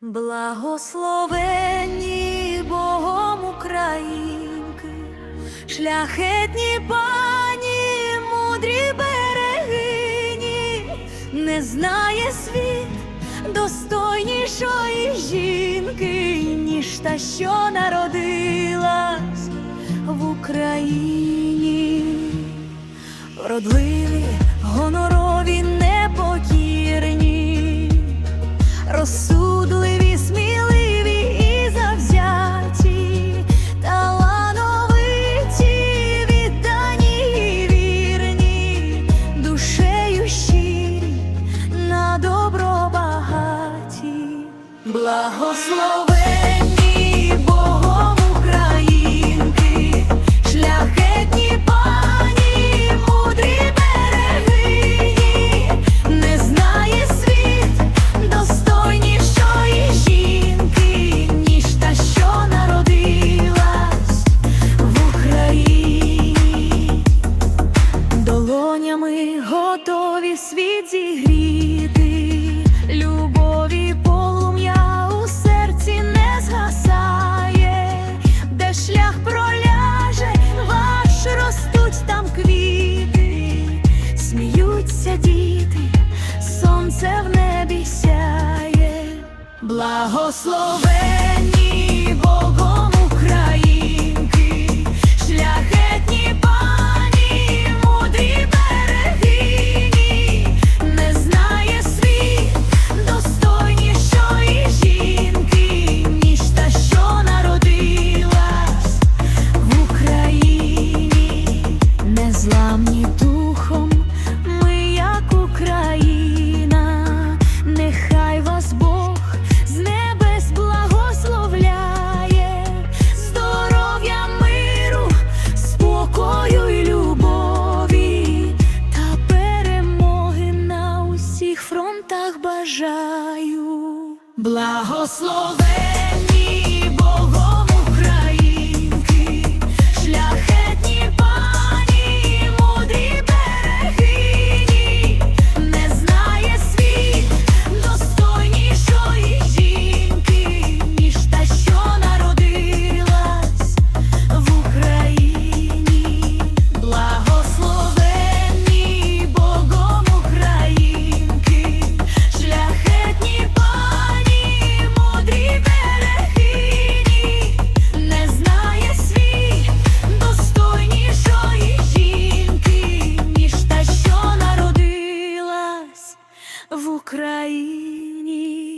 Благословенні Богом Українки, шляхетні пані, мудрі берегині, не знає світ достойнішої жінки, ніж та, що народилась в Україні. Вродливі, гонорові, благословенні Богом Українки, шляхетні пані, мудрі берегині, не знає світ достойнішої жінки, ніж та, що народилась в Україні. Долонями готові світ зігріти, сміються діти, сонце в небі сяє, благословенні бажаю. Благословення в Україні.